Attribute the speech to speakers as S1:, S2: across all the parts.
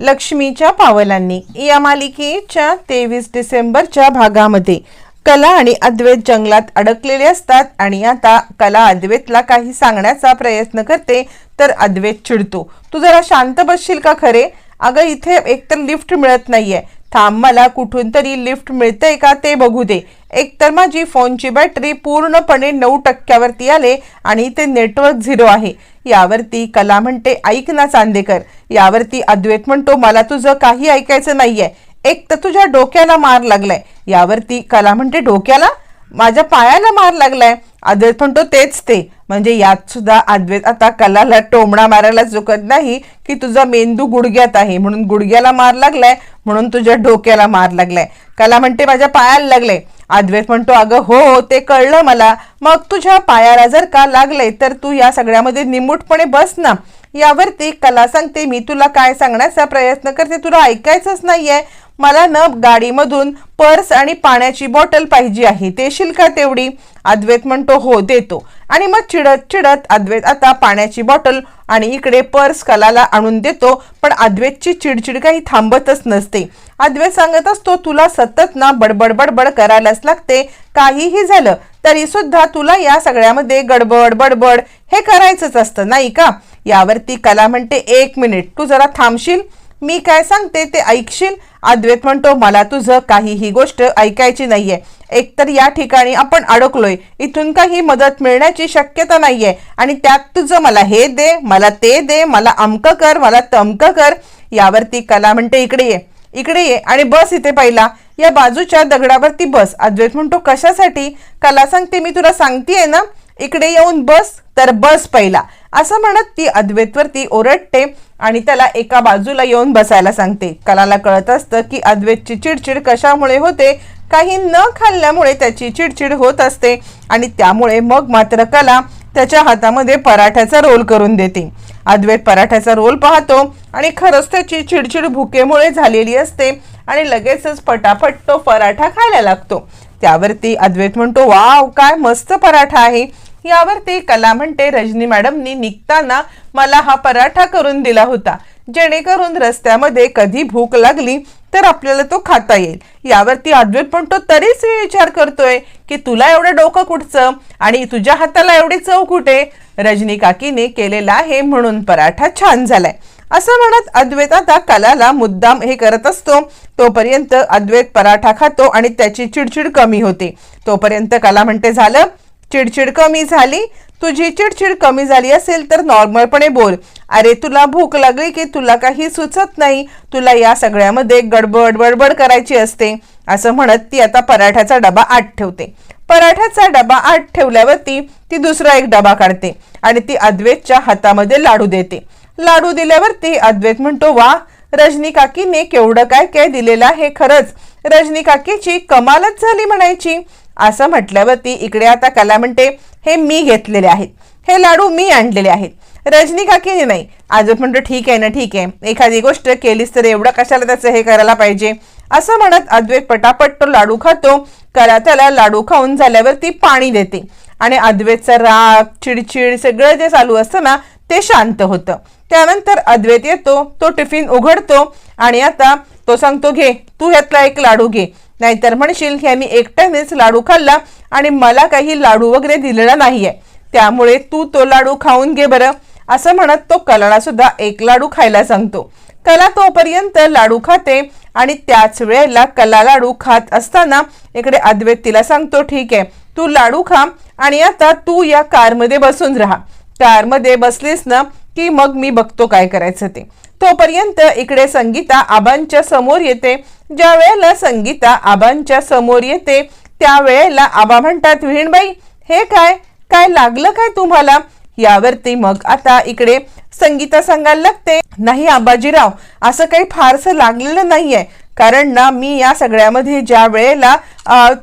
S1: लक्ष्मीच्या पावलांनी. या मालिकेच्या तेवीस डिसेंबरच्या भागामध्ये कला आणि अद्वैत जंगलात अडकलेले असतात आणि आता कला अद्वैतला काही सांगण्याचा प्रयत्न करते तर अद्वैत चिडतो. तू जरा शांत बसशील का खरे? अगं इथे एकतर लिफ्ट मिळत नाहीये. थांब मला कुठून तरी लिफ्ट मिळतंय का ते बघू दे. एकतर माझी फोनची बॅटरी पूर्णपणे नऊ टक्क्यावरती आले आणि ते नेटवर्क झिरो आहे. यावरती कला म्हणते ऐक ना चांदेकर. यावरती अद्वैत म्हणतो मला तुझं काही ऐकायचं नाहीये. एक तर तुझ्या डोक्याला मार लागलाय. यावरती कला म्हणते डोक्याला? माझ्या पायाला मार लागलाय. अद्वैत म्हणतो तेच ते. म्हणजे यात सुद्धा अद्वैत आता कलाला टोमणा मारायला चुकत नाही की तुझा मेंदू गुडघ्यात आहे. म्हणून गुडघ्याला मार लागलाय म्हणून तुझ्या डोक्याला मार लागलाय. कला म्हणते माझ्या पायाला लागले अद्वैत म्हणतो अगं हो हो ते कळलं मला. मग तुझ्या पायाला जर का लागले तर तू या सगळ्यामध्ये निमूटपणे बस ना. यावरती कला सांगते मी तुला काय सांगण्याचा प्रयत्न करते तुला ऐकायचंच नाहीये. मला न गाडीमधून पर्स आणि पाण्याची बॉटल पाहिजे आहे. देशील का तेवढी? अद्वैत म्हणतो हो देतो. आणि मग चिडत चिडत अद्वैत आता पाण्याची बॉटल आणि इकडे पर्स कलाला आणून देतो पण अद्वैतची चिडचिड काही थांबतच नसते. अद्वैत सांगत असतो तुला सतत ना बडबड बडबड करायलाच लागते. काहीही झालं तरी सुद्धा तुला या सगळ्यामध्ये गडबड बडबड हे करायचंच असतं नाही का? यावरती कला म्हणते एक मिनिट तू जरा थांबशील? मी काय सांगते ते ऐकशील? अद्वैत म्हणतो मला तुझं काहीही गोष्ट ऐकायची नाहीये. एकतर या ठिकाणी आपण अडकलोय. इथून काही मदत मिळण्याची शक्यता नाहीये. आणि त्यात तुझं मला हे दे मला ते दे मला अमक कर मला तमक कर. यावरती कला म्हणते इकडे ये इकडे ये आणि बस इथे पहिला. या बाजूच्या दगडावरती बस. अद्वैत म्हणतो कशासाठी? कला सांगते मी तुला सांगतेय ना. इकडे येऊन बस तर बस पहिला. असं म्हणत ती अद्वैतवरती ओरडते. आणि त्याला एका बाजूला येऊन बसायला सांगते. कलाला कळत असतं की अद्वैतची चिडचिड कशामुळे होते काही न खाल्ल्यामुळे त्याची चिडचिड होत असते आणि त्यामुळे मग मात्र कला त्याच्या हातामध्ये पराठ्याचा रोल करून देते. अद्वैत पराठ्याचा रोल पाहतो आणि खरंच त्याची चिडचिड भुकेमुळे झालेली असते आणि लगेचच पटापट तो पराठा खायला लागतो. त्यावरती अद्वैत म्हणतो वाव काय मस्त पराठा आहे. यावरती कला म्हणते. रजनी मॅडमनी निघताना मला हा पराठा करून दिला होता. जेणेकरून रस्त्यामध्ये कधी भूक लागली तर आपल्याला तो खाता येईल. यावरती अद्वैत म्हणतो तरीच मी विचार करतोय की तुला एवढं डोकं कुठचं आणि तुझ्या हाताला एवढी चव कुठे? रजनी काकीने केलेला आहे म्हणून पराठा छान झालाय. असं म्हणत अद्वैत आता कलाला मुद्दाम हे करत असतो. तोपर्यंत अद्वैत पराठा खातो आणि त्याची चिडचिड कमी होते. तोपर्यंत कला म्हणते झालं? चिडचिड कमी झाली. तुझी चिडचिड कमी झाली असेल तर नॉर्मलपणे बोल. अरे तुला भूक लागली की तुला काही सुचत नाही. तुला या सगळ्यामध्ये गडबड बडबड करायची असते. असं म्हणत ती आता पराठ्याचा डबा आत ठेवते. पराठ्याचा डबा आत ठेवल्यावरती ती दुसरा एक डबा काढते आणि ती अद्वैतच्या हातामध्ये लाडू देते. लाडू दिल्यावरती अद्वैत म्हणतो वा रजनी काकीने केवढं काय काय दिलेलं आहे खरंच. रजनी काकीची कमालच झाली म्हणायची. असं म्हटल्यावरती इकडे आता कला म्हणते हे मी घेतलेले आहेत. हे लाडू मी आणलेले आहेत. रजनी काकीने नाही आजोब म्हणतो ठीक आहे ना ठीक आहे. एखादी गोष्ट केलीस तर एवढं कशाला त्याचं हे करायला पाहिजे? असं म्हणत अद्वैत पटापट तो लाडू खातो. कला त्याला लाडू खाऊन झाल्यावर ती पाणी देते. आणि अद्वैतचा राग चिडचिड सगळं जे चालू असतं ना ते शांत होतं. त्यानंतर अद्वैत येतो तो टिफिन उघडतो. आणि आता तो सांगतो घे तू ह्यातला एक लाडू घे. नाहीतर म्हणशील ह्यानी एकट्यानेच लाडू खाल्ला आणि मला काही लाडू वगैरे दिलेला नाहीये. त्यामुळे तू तो लाडू खाऊन घे बरं. असं म्हणत तो कलाला सुद्धा एक लाडू खायला सांगतो. कला तोपर्यंत लाडू खाते आणि त्याच वेळेला कला लाडू खात असताना इकडे अद्वैत तिला सांगतो ठीक आहे तू लाडू खा आणि आता तू या कारमध्ये बसून राहा. कारमध्ये बसलीस ना की मग मी बघतो काय करायचं ते. तोपर्यंत इकडे संगीता आबांच्या समोर येते. ज्या वेळेला संगीता आबांच्या समोर येते त्यावेळेला आबा म्हणतात विहीणबाई हे काय? काय लागलं काय तुम्हाला? यावरती मग आता इकडे संगीता सांगायला लागते नाही आबाजीराव असं काही फारसं लागलेलं नाहीये. कारण ना मी या सगळ्यामध्ये ज्या वेळेला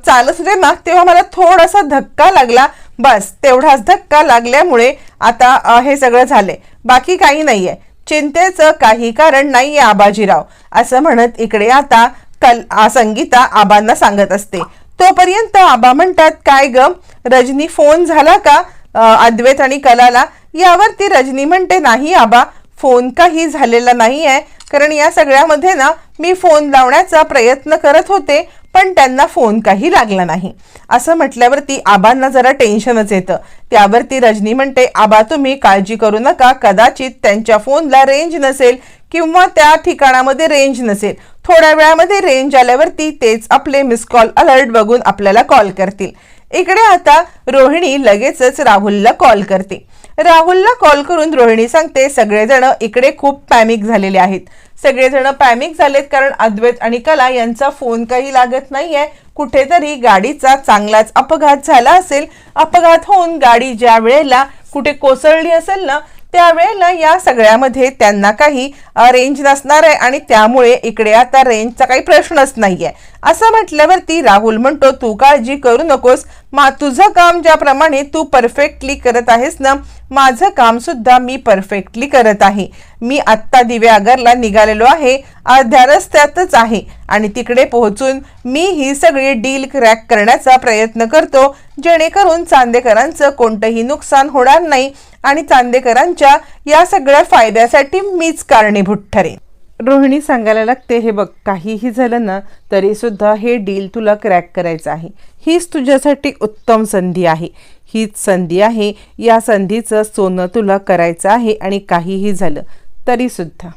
S1: चालत होते ना तेव्हा मला थोडासा धक्का लागला. बस तेवढाच धक्का लागल्यामुळे आता हे सगळं झाले. बाकी काही नाहीये. चिंतेचं काही कारण नाहीये आबाजीराव असं म्हणत इकडे आता कल आ, संगीता आबांना सांगत असते. तोपर्यंत आबा म्हणतात काय ग? रजनी फोन झाला का? अद्वैत आणि कलाला? यावरती रजनी म्हणते नाही आबा फोन काही झालेला नाही आहे कारण या सगळ्यामध्ये ना मी फोन लावण्याचा प्रयत्न करत होते. पण त्यांना फोन काही लागला नाही. असं म्हटल्यावरती आबांना जरा टेन्शनच येतं. त्यावरती रजनी म्हणते आबा तुम्ही काळजी करू नका. कदाचित त्यांच्या फोनला रेंज नसेल किंवा त्या ठिकाणामध्ये रेंज नसेल. थोड्या वेळामध्ये रेंज आल्यावरती तेच आपले मिस कॉल अलर्ट बघून आपल्याला कॉल करतील. इकडे आता रोहिणी लगेचच राहुलला कॉल करते. राहुलला कॉल करून रोहिणी सांगते सगळेजण इकडे खूप पॅमिक झालेले आहेत. सगळेजण पॅमिक झालेत कारण अद्वैत आणि कला यांचा फोन काही लागत नाहीये. कुठेतरी गाडीचा चांगलाच अपघात झाला असेल. अपघात होऊन गाडी ज्या वेळेला कुठे कोसळली असेल ना त्यावेळेला या सगळ्यामध्ये त्यांना काही रेंज नसणार आहे आणि त्यामुळे इकडे आता रेंजचा काही प्रश्नच नाहीये. असं म्हटल्यावरती राहुल म्हणतो तू काळजी करू नकोस. मा तुझं काम ज्याप्रमाणे तू परफेक्टली करत आहेस ना माझं काम सुद्धा मी परफेक्टली करत आहे. मी आत्ता दिव्यागरला निघालेलो आहे. अर्ध्या रस्त्यातच आहे. आणि तिकडे पोहोचून मी ही सगळी डील क्रॅक करण्याचा प्रयत्न करतो जेणेकरून चांदेकरांचं कोणतंही नुकसान होणार नाही आणि चांदेकरांच्या या सगळ्या फायद्यासाठी मीच कारणीभूत ठरेन. रोहिणी सांगायला लागते हे बघ काहीही झालं ना तरीसुद्धा हे डील तुला क्रॅक करायचं आहे. हीच तुझ्यासाठी उत्तम संधी आहे. हीच संधी आहे या संधीचं सोनं तुला करायचं आहे आणि काहीही झालं तरीसुद्धा.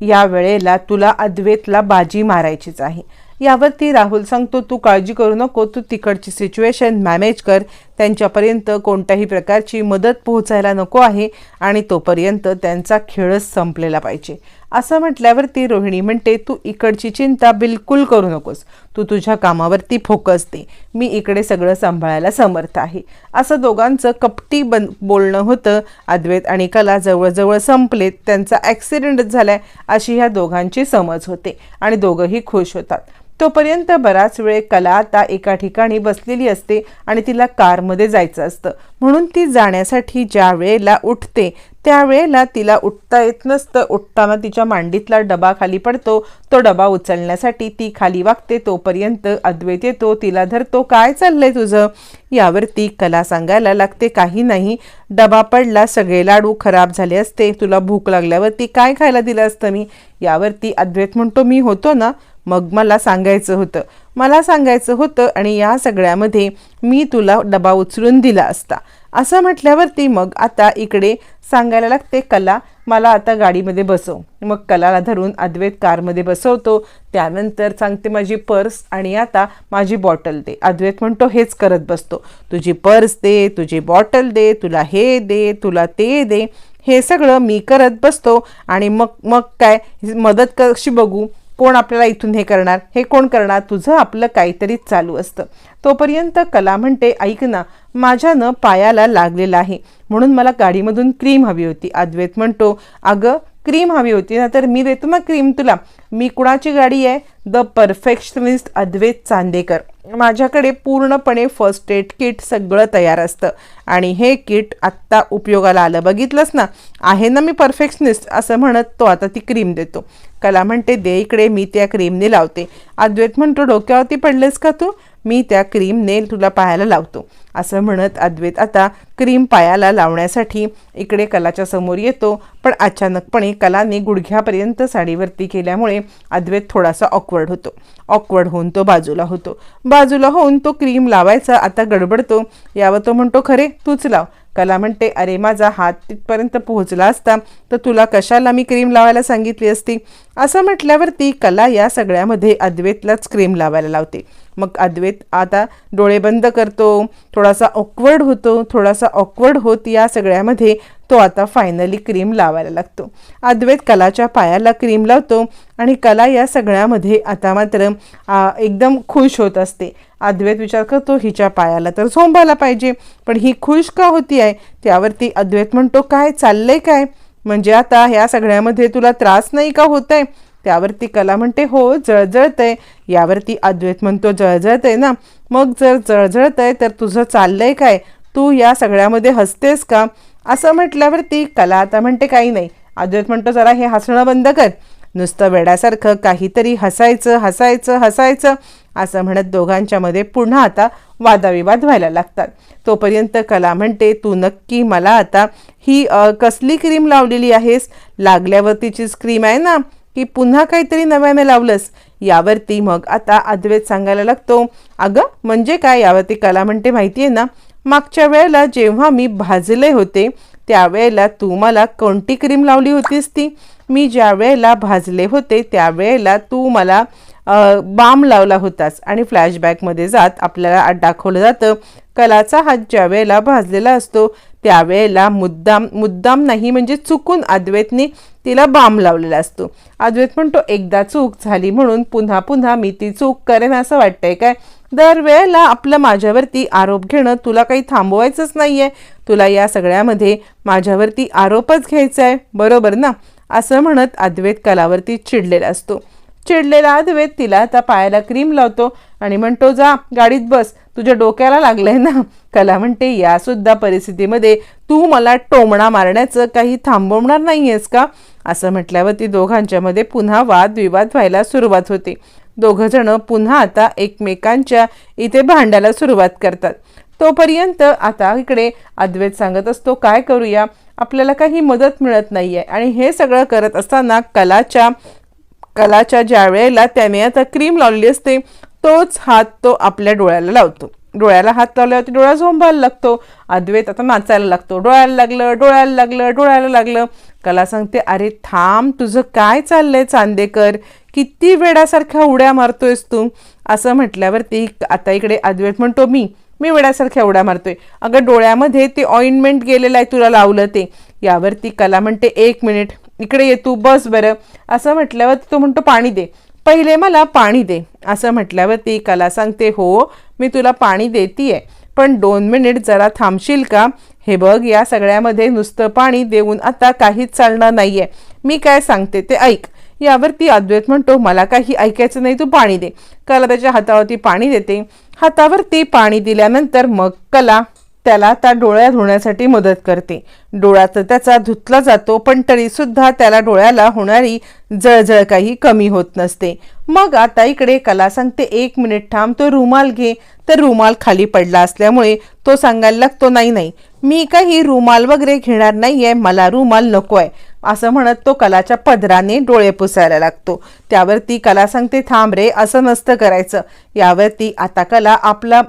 S1: या वेळेला तुला अद्वेतला बाजी मारायचीच आहे. यावरती राहुल सांगतो तू काळजी करू नको तू तिकडची सिच्युएशन मॅनेज कर. त्यांच्यापर्यंत कोणत्याही प्रकारची मदत पोहोचायला नको आहे आणि तोपर्यंत त्यांचा खेळच संपलेला पाहिजे. असं म्हटल्यावरती रोहिणी म्हणते तू इकडची चिंता बिलकुल करू नकोस. तू तुझ्या कामावरती फोकस दे. मी इकडे सगळं सांभाळायला समर्थ आहे. असं दोघांचं कपटी बन बोलणं होतं. अद्वैत आणि कला जवळजवळ संपलेत. त्यांचा ॲक्सिडेंट झालाय अशी ह्या दोघांची समज होते आणि दोघंही खुश होतात. तोपर्यंत बराच वेळ कला आता एका ठिकाणी बसलेली असते आणि तिला कारमध्ये जायचं असतं. म्हणून ती जाण्यासाठी ज्या वेळेला उठते त्यावेळेला तिला उठता येत नसतं. उठताना तिच्या मांडीतला डबा खाली पडतो. तो डबा उचलण्यासाठी ती खाली वागते. तोपर्यंत अद्वैत येतो. तिला धरतो काय चाललंय तुझं? यावरती कला सांगायला लागते काही नाही. डबा पडला सगळे लाडू खराब झाले असते. तुला भूक लागल्यावरती काय खायला दिलं असतं मी? यावरती अद्वैत म्हणतो मी होतो ना. मग मला सांगायचं होतं. मला सांगायचं होतं आणि या सगळ्यामध्ये मी तुला डबा उचलून दिला असता. असं म्हटल्यावरती मग आता इकडे सांगायला लागते कला मला आता गाडीमध्ये बसव. मग कलाला धरून अद्वैत कारमध्ये बसवतो. त्यानंतर सांगते माझी पर्स आणि आता माझी बॉटल दे. अद्वैत म्हणतो हेच करत बसतो. तुझी पर्स दे तुझी बॉटल दे तुला हे दे तुला ते दे. हे सगळं मी करत बसतो आणि मग मग काय? मदत कशी बघू? कोण आपल्याला इथून हे करणार? हे कोण करणार? तुझं आपलं काहीतरी चालू असतं. तोपर्यंत कला म्हणते ऐक ना माझ्यानं पायाला लागलेला आहे. म्हणून मला गाडीमधून क्रीम हवी होती. अद्वैत म्हणतो अगं क्रीम हवी होती ना तर मी देतो मग क्रीम तुला. मी कुणाची गाडी आहे? The perfectionist Advait Chandekar. माझ्याकडे पूर्णपणे फर्स्ट एड किट सगळं तयार असतं. आणि हे किट आत्ता उपयोगाला आलं. बघितलंच ना? आहे ना मी परफेक्शनिस्ट असं म्हणत तो आता ती क्रीम देतो. कला म्हणते दे इकडे मी त्या क्रीमने लावते. अद्वैत म्हणतो डोक्यावरती पडलेस का तू? मी त्या क्रीमने तुला पायाला लावतो. असं म्हणत अद्वैत आता क्रीम पायाला लावण्यासाठी इकडे कलाच्या समोर येतो. पण अचानकपणे कलाने गुडघ्यापर्यंत साडीवरती केल्यामुळे अद्वैत थोडासा ऑकवर्ड होतो. ऑकवर्ड होऊन तो बाजूला होतो. बाजूला होऊन तो क्रीम लावायचा आता गडबडतो. यावर तो म्हणतो खरे तूच लाव. कला म्हणते अरे माझा हात तिथपर्यंत पोहोचला असता तर तुला कशाला मी क्रीम लावायला सांगितली असती? असं म्हटल्यावरती कला या सगळ्यामध्ये अद्वैतलाच क्रीम लावायला लावते. मग अद्वैत आता डोळे बंद करतो थोडासा ऑकवर्ड होतो थोडासा ऑकवर्ड होत या सगळ्यामध्ये तो आता फायनली क्रीम लावायला लागतो. अद्वैत कलाच्या पायाला क्रीम लावतो आणि कला या सगळ्यामध्ये आता मात्र एकदम खुश होत असते. अद्वैत विचार करतो हिच्या पायाला तर झोंबायला पाहिजे पण ही खुश का होती आहे? त्यावरती अद्वैत म्हणतो काय चाललंय काय? म्हणजे आता ह्या सगळ्यामध्ये तुला त्रास नाही का होत आहे त्यावरती कला म्हणते हो जळजळतंय. यावरती अद्वैत म्हणतो जळजळतंय ना? मग जर जळजळतंय तर तुझं चाललंय काय? तू या सगळ्यामध्ये हसतेस का? असं म्हटल्यावरती कला आता म्हणते काही नाही. अद्वैत म्हणतो जरा हे हसणं बंद कर. नुसतं वेड्यासारखं काहीतरी हसायचं हसायचं हसायचं असं म्हणत दोघांच्या मध्ये पुन्हा आता वादाविवाद व्हायला लागतात. तोपर्यंत कला म्हणते तू नक्की मला आता ही कसली क्रीम लावलेली आहेस? लागल्यावरतीचीच क्रीम आहे ना की पुन्हा काहीतरी नव्याने लावलंस? यावरती मग आता अद्वैत सांगायला लागतो अगं म्हणजे काय? यावरती कला म्हणते माहिती आहे ना मागच्या वेळेला जेव्हा मी भाजले होते त्यावेळेला तू मला कोणती क्रीम लावली होतीस ती? मी ज्या वेळेला भाजले होते त्यावेळेला तू मला बाम लावला होतास. आणि फ्लॅशबॅकमध्ये जात आपल्याला दाखवलं जातं कलाचा हात ज्या वेळेला भाजलेला असतो त्यावेळेला मुद्दाम मुद्दाम नाही म्हणजे चुकून अद्वैतने तिला बाम लावलेला असतो. अद्वैत म्हणतो एकदा चूक झाली म्हणून पुन्हा पुन्हा मी ती चूक करेन असं वाटतंय काय? दरवेळेला आपलं माझ्यावरती आरोप घेणं तुला काही थांबवायचंच नाही आहे तुला या सगळ्यामध्ये माझ्यावरती आरोपच घ्यायचा आहे बरोबर ना? असं म्हणत अद्वैत कलावरती चिडलेला असतो. चिडलेला अद्वैत तिला आता पायाला क्रीम लावतो आणि म्हणतो जा गाडीत बस. तुझ्या डोक्याला लागलंय ना? कला म्हणते यासुद्धा परिस्थितीमध्ये तू मला टोमणा मारण्याचं काही थांबवणार नाहीयेस का? असं म्हटल्यावर ती दोघांच्यामध्ये पुन्हा वादविवाद व्हायला सुरुवात होते. दोघंजणं पुन्हा आता एकमेकांच्या इथे भांडायला सुरुवात करतात. तोपर्यंत आता इकडे अद्वैत सांगत असतो काय करूया? आपल्याला काही मदत मिळत नाही आहे आणि हे सगळं करत असताना कलाच्या कलाच्या ज्या वेळेला त्याने आता क्रीम लावलेली असते तोच हात तो आपल्या डोळ्याला लावतो. डोळ्याला हात लावल्यावरती डोळा झोंबायला लागतो. अद्वैत आता नाचायला लागतो. डोळ्याला लागलं डोळ्याला लागलं डोळ्याला लागलं. कला सांगते अरे थांब तुझं काय चाललंय चांदेकर? किती वेळासारख्या उड्या मारतोयस तू? असं म्हटल्यावरती आता इकडे अद्वैत म्हणतो मी मी वेड्यासारख्या उड्या मारतोय. अगं डोळ्यामध्ये ते ऑइंटमेंट गेलेलं आहे तुला लावलं ते. यावरती कला म्हणते एक मिनिट इकडे ये तू बस बरं. असं म्हटल्यावर तो म्हणतो पाणी दे. पहिले मला पाणी दे. असं म्हटल्यावर ती कला सांगते हो मी तुला पाणी देतीये पण दोन मिनिट जरा थांबशील का? हे बघ या सगळ्यामध्ये नुसतं पाणी देऊन आता काहीच चालणार नाहीये. मी काय सांगते ते ऐक यावरती अद्वैत म्हणतो मला काही ऐकायचं नाही तू पाणी दे. कला त्याच्या हातावरती पाणी देते. हातावरती पाणी दिल्यानंतर मग कला त्याला त्या डोळ्या धुण्यासाठी मदत करते. डोळा तर त्याचा धुतला जातो पण तरीसुद्धा त्याला डोळ्याला होणारी जळजळ काही कमी होत नसते. मग आता इकडे कला सांगते एक मिनिट थांब तो रुमाल घे. तर रुमाल खाली पडला असल्यामुळे तो सांगायला लागतो नाही नाही मी काही रुमाल वगैरे घेणार नाही आहे मला रुमाल नको आहे असं म्हणत तो कलाच्या पदराने डोळे पुसायला लागतो. त्यावरती कला सांगते थांब रे असं नसतं करायचं. यावरती आता कला आपला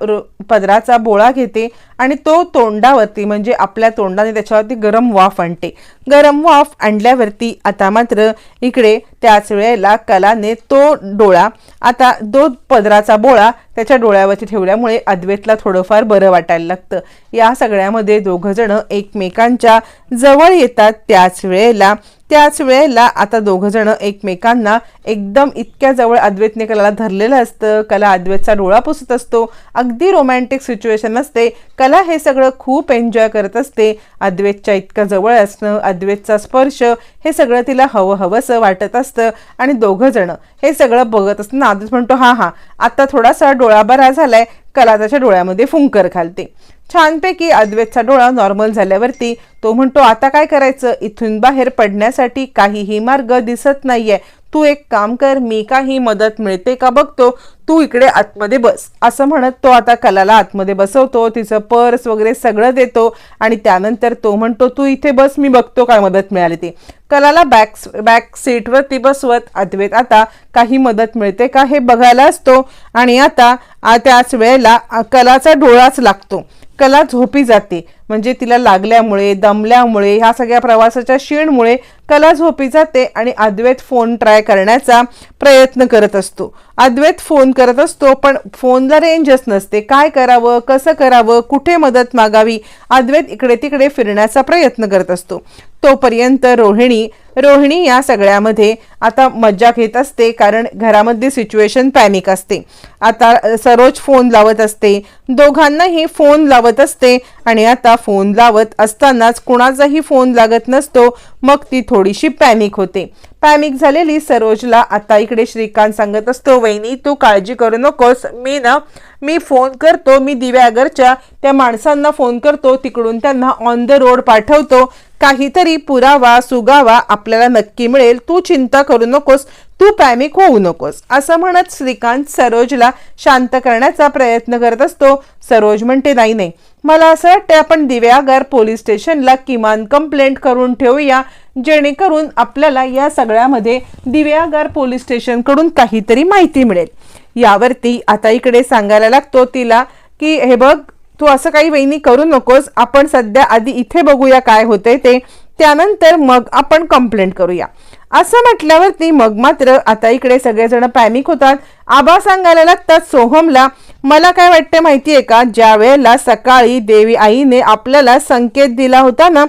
S1: पदराचा बोळा घेते आणि तो तोंडावरती म्हणजे आपल्या तोंडाने त्याच्यावरती गरम वाफ आणते. गरम वाफ आणल्यावरती आता मात्र इकडे त्याच वेळेला कलाने तो डोळा आता तो पदराचा बोळा त्याच्या डोळ्यावरती ठेवल्यामुळे अद्वैतला थोडंफार बरं वाटायला लागतं. या सगळ्यामध्ये दोघंजणं एकमेकांच्या जवळ येतात त्याच वेळेला त्याच वेळेला आता दोघं जण एकमेकांना एकदम इतक्या जवळ अद्वैतने कलाला धरलेलं असतं. कला अद्वैतचा डोळा पुसत असतो. अगदी रोमॅन्टिक सिच्युएशन असते. कला हे सगळं खूप एन्जॉय करत असते. अद्वैतच्या इतकं जवळ असणं अद्वैतचा स्पर्श हे सगळं तिला हवं हवंसं वाटत असतं. आणि दोघं जण हे सगळं बघत असताना अद्वैत म्हणतो हा हा आता थोडासा डोळा बरा झालाय. कला त्याच्या डोळ्यामध्ये फुंकर घालते. छानपैकी अद्वैतचा डोळा नॉर्मल झाल्यावरती तो म्हणतो आता काय करायचं? इथून बाहेर पडण्यासाठी काहीही मार्ग दिसत नाहीये. तू एक काम कर मी काही मदत मिळते का बघतो? तू इकडे आतमध्ये बस. असं म्हणत तो आता कलाला आतमध्ये बसवतो तिचं पर्स वगैरे सगळं देतो आणि त्यानंतर तो म्हणतो तू इथे बस मी बघतो काय मदत मिळाली ती. कलाला बॅक बॅक सीटवरती बसवत अद्वैत आता काही मदत मिळते का हे बघायला? असतो आणि आता त्याच वेळेला कलाचा डोळाच लागतो. कला झोपी जाते. म्हणजे तिला लागल्यामुळे दमल्यामुळे ह्या सगळ्या प्रवासाच्या क्षीणमुळे कला झोपी जाते आणि अद्वैत फोन ट्राय करण्याचा प्रयत्न करत असतो. अद्वैत फोन करत असतो पण फोनला रेंजच नसते. काय करावं कसं करावं कुठे मदत मागावी अद्वैत इकडे तिकडे फिरण्याचा प्रयत्न करत असतो. तोपर्यंत रोहिणी रोहिणी या सगळ्यामध्ये आता मज्जा घेत असते कारण घरामध्ये सिच्युएशन पॅनिक असते. आता सरोज फोन लावत असते. दोघांनाही फोन लावत असते आणि आता फोन लावत असतानाच कुणाचाही फोन लागत नसतो. मग ती थोडीशी पॅनिक होते. पॅनिक झालेली सरोजला आता इकडे श्रीकांत सांगत असतो वहिनी तू काळजी करू नकोस. मी ना मी फोन करतो. मी दिव्यागरच्या त्या माणसांना फोन करतो. तिकडून त्यांना ऑन द रोड पाठवतो. काहीतरी पुरावा सुगावा आपल्याला नक्की मिळेल. तू चिंता करू नकोस. तू पॅनिक होऊ नकोस. असं म्हणत श्रीकांत सरोजला शांत करण्याचा प्रयत्न करत असतो. सरोज म्हणते नाही नाही. मला असं वाटतं आपण दिव्यागर पोलीस स्टेशनला किमान कंप्लेंट करून ठेवूया जेणेकरून आपल्याला या सगळ्यामध्ये दिव्यागर पोलीस स्टेशनकडून काहीतरी माहिती मिळेल. यावरती आता इकडे सांगायला लागतो तिला की हे बघ तू असं काही वहिनी करू नकोस. आपण सध्या आधी इथे बघूया काय होतंय ते. त्यानंतर मग आपण कंप्लेंट करूया. असं म्हटल्यावरती मग मात्र आता इकडे सगळेजण पॅनिक होतात. आबा सांगायला लागतात सोहमला मला काय वाटते आहे का? ज्या वेळेला सकाळी देवी आईने आपल्याला संकेत दिला होता ना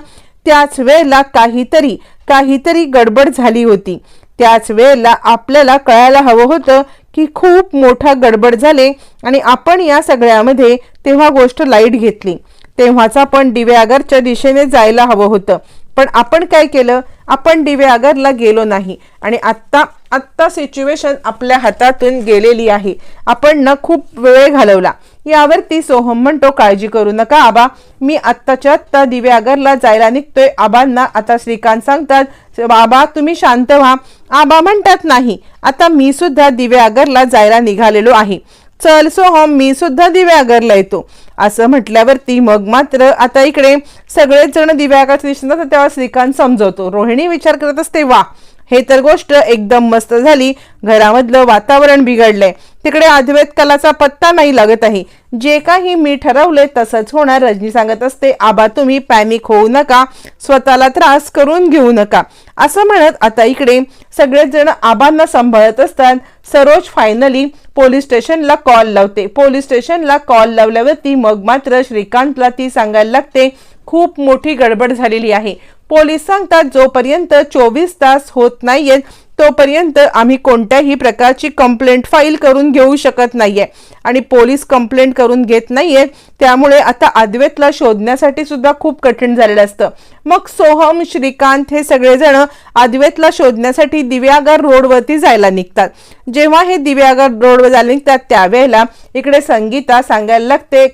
S1: त्याच वेळेला काहीतरी काहीतरी गडबड झाली होती. त्याच वेळेला आपल्याला कळायला हवं होतं की खूप मोठा गडबड झाले आणि आपण या सगळ्यामध्ये तेव्हा गोष्ट लाइट घेतली. तेव्हाच आपण दिव्यागरच्या दिशेने जायला हवं होतं. पण आपण काय केलं? आपण दिव्यागरला गेलो नाही. आणि आत्ता आत्ता सिच्युएशन आपल्या हातातून गेलेली आहे. आपण न खूप वेळ घालवला. यावरती सोहम म्हणतो काळजी करू नका आबा. मी आत्ताच्या आत्ता दिव्यागरला जायला निघतोय. आबांना आता श्रीकांत सांगतात बाबा तुम्ही शांत व्हा. आबा म्हणतात नाही. आता मी सुद्धा दिव्यागरला जायला निघालेलो आहे. चल सोहम मी सुद्धा दिव्यागरला येतो. असं म्हटल्यावरती मग मात्र आता इकडे सगळेच जण दिव्यागरच्या दिसतात तेव्हा श्रीकांत समजवतो. रोहिणी विचार करत असते वा हे तर गोष्ट एकदम मस्त झाली. घरामधलं वातावरण बिघडलंय. तिकडे अद्वैत कलाचा पत्ता नाही लागत आहे जे काही मी ठरवले तसंच होणार रजनी सांगत असते आबा तुम्ही पॅनिक होऊ नका स्वतःला त्रास करून घेऊ नका. असं म्हणत आता इकडे सगळेच जण आबांना सांभाळत असतात. सरोज फायनली पोलीस स्टेशनला कॉल लावते. पोलीस स्टेशनला कॉल लावल्यावरती मग मात्र श्रीकांतला ती सांगायला लागते खूप मोठी गडबड झालेली आहे. पोलीस सांगतात जोपर्यंत चोवीस तास होत नाहीयेत तोपर्यंत आम्ही कोणत्याही प्रकारची कंप्लेंट फाईल करून घेऊ शकत नाहीये. आणि पोलीस कंप्लेंट करून घेत नाहीये त्यामुळे आता अद्वैतला शोधण्यासाठी सुद्धा खूप कठीण झालेलं असतं. मग सोहम श्रीकांत हे सगळेजण अद्वैतला शोधण्यासाठी दिव्यागार रोडवरती जायला निघतात. जेव्हा हे दिव्यागार रोडवर जायला निघतात त्यावेळेला इकडे संगीता सांगायला लागते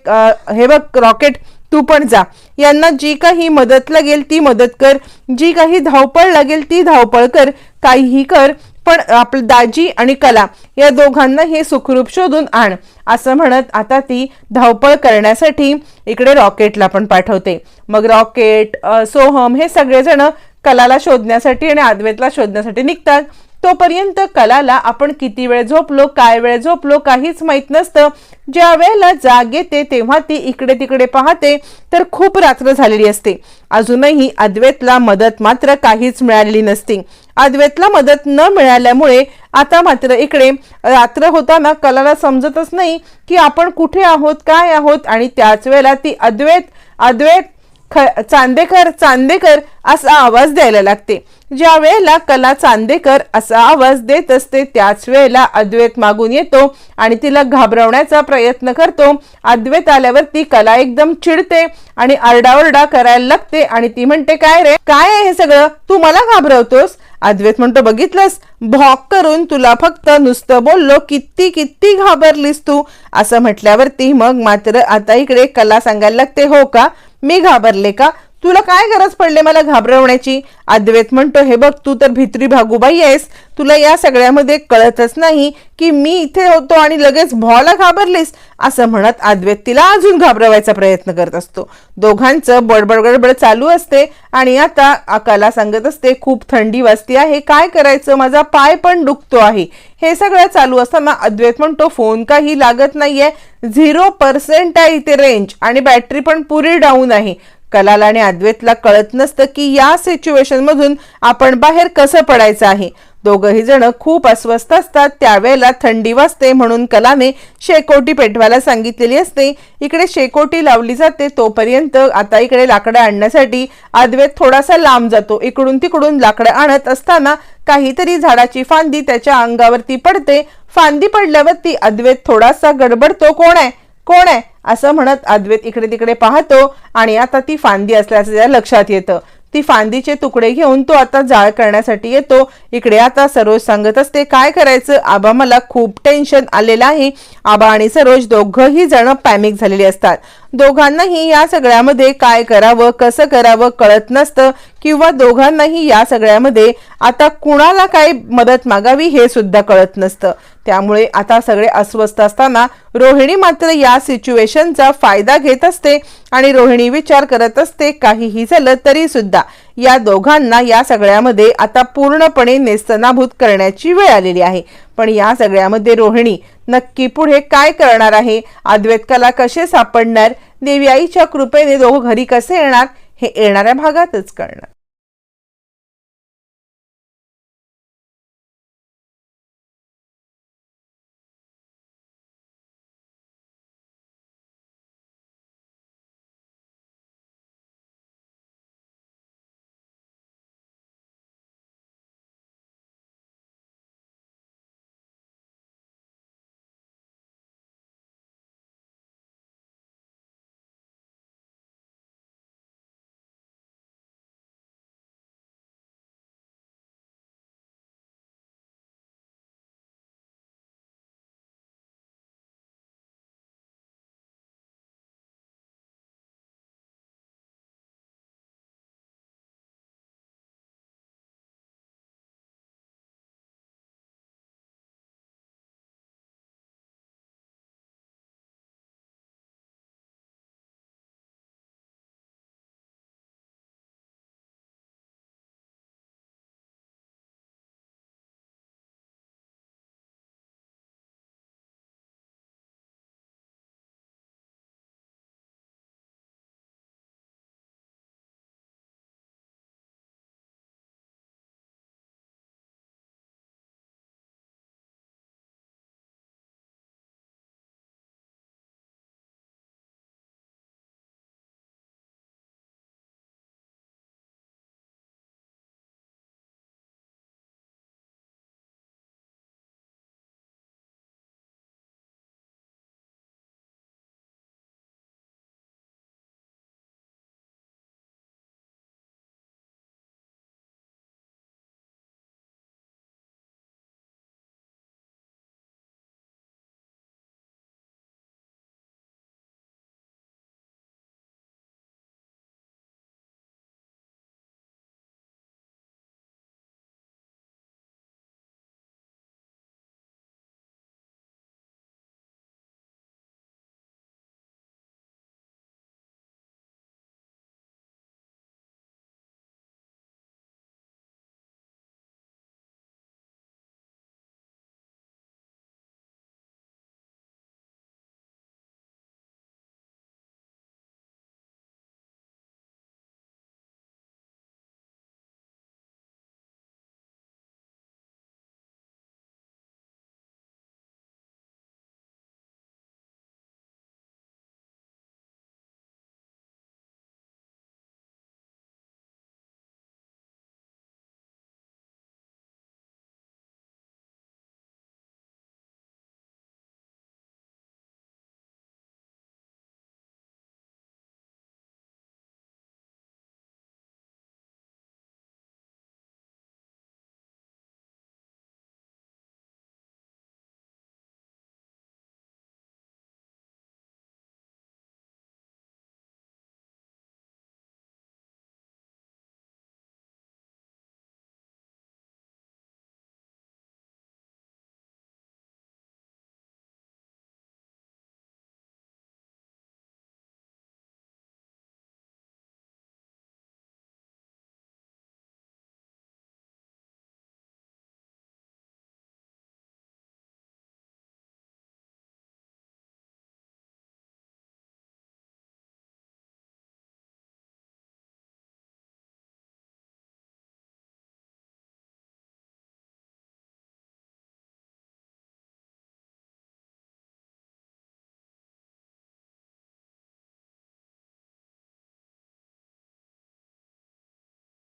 S1: हे बघ रॉकेट तू पण जा. यांना जी काही मदत लागेल ती मदत कर. जी काही धावपळ लागेल ती धावपळ कर. काहीही कर पण आपलं दाजी आणि कला या दोघांना हे सुखरूप शोधून आण. असं म्हणत आता ती धावपळ करण्यासाठी इकडे रॉकेटला पण पाठवते. मग रॉकेट सोहम हे सगळेजण कलाला शोधण्यासाठी आणि आदवेतला शोधण्यासाठी निघतात. तोपर्यंत कलाला आपण किती वेळ झोपलो काय वेळ झोपलो काहीच माहीत नसतं. ज्या वेळेला जाग येते तेव्हा ती इकडे तिकडे पाहते तर खूप रात्र झालेली असते. अजूनही अद्वैतला मदत मात्र काहीच मिळालेली नसते. अद्वैतला मदत न मिळाल्यामुळे आता मात्र इकडे रात्र होताना कलाला समजतच नाही की आपण कुठे आहोत काय आहोत आणि त्याच वेळेला ती अद्वैत अद्वैत ख चांदेकर चांदेकर असा आवाज द्यायला लागते. ज्या वेळेला कला चांदेकर असा आवाज देत असते त्याच वेळेला अद्वैत मागून येतो आणि तिला घाबरवण्याचा प्रयत्न करतो. अद्वैत आल्यावर ती कला एकदम चिडते आणि आरडाओरडा करायला लागते आणि ती म्हणते काय रे? काय आहे हे सगळं? तू मला घाबरवतोस? अद्वैत म्हणतो बघितलंस? भॉक करून तुला फक्त नुसतं बोललो किती किती घाबरलीस तू? असं म्हटल्यावरती मग मात्र आता इकडे कला सांगायला लागते हो का? मी घाबरले का? तुला काय गरज पडले मला घाबरवण्याची? अद्वैत म्हणतो हे बघ तू तर भित्री भागूबाई आहेस. तुला या सगळ्यामध्ये कळतच नाही की मी इथे होतो आणि लगेच भॉला घाबरलीस. असं म्हणत अद्वैत तिला अजून घाबरवायचा प्रयत्न करत असतो. दोघांचं बडबड गडबड चालू असते आणि आता अकाला सांगत असते खूप थंडी वाजती आहे काय करायचं? माझा पाय पण दुखतो आहे. हे सगळं चालू असताना अद्वैत म्हणतो फोन काही लागत नाहीये. झिरो पर्सेंट आहे इथे रेंज आणि बॅटरी पण पुरी डाऊन आहे. कलाला आणि अद्वैतला कळत नसतं की या सिच्युएशनमधून आपण बाहेर कसं पडायचं आहे. दोघंही जण खूप अस्वस्थ असतात. त्यावेळेला थंडी वाजते म्हणून कलाने शेकोटी पेटवायला सांगितलेली असते. इकडे शेकोटी लावली जाते तोपर्यंत आता इकडे लाकडं आणण्यासाठी अद्वैत थोडासा लांब जातो. इकडून तिकडून लाकडं आणत असताना काहीतरी झाडाची फांदी त्याच्या अंगावरती पडते. फांदी पडल्यावरती अद्वैत थोडासा गडबडतो. कोण आहे? कोण आहे? असं म्हणत अद्वैत इकडे तिकडे पाहतो आणि आता ती फांदी असल्याचं त्याच्या लक्षात येतं. ती फांदीचे तुकडे घेऊन तो आता जाळ करण्यासाठी येतो. इकडे आता सरोज सांगत असते काय करायचं? आबा मला खूप टेन्शन आलेलं आहे. आबा आणि सरोज दोघंही जण पॅमिक झालेले असतात. दोघांनाही या सगळ्यामध्ये काय करावं कसं करावं कळत नसतं किंवा दोघांनाही या सगळ्यामध्ये आता कुणाला काय मदत मागावी हे सुद्धा कळत नसतं. त्यामुळे आता सगळे अस्वस्थ असताना रोहिणी मात्र या सिच्युएशनचा फायदा घेत असते आणि रोहिणी विचार करत असते काहीही झालं तरी सुद्धा. या दोघांना या सगळ्यामध्ये आता पूर्णपणे नेस्तनाभूत करण्याची वेळ आलेली आहे. पण या सगळ्यामध्ये रोहिणी नक्की पुढे काय करणार आहे? अद्वैतकाला कसे सापडणार? देवी आईच्या कृपेने दोघं घरी कसे येणार? हे येणाऱ्या भागातच कळणार.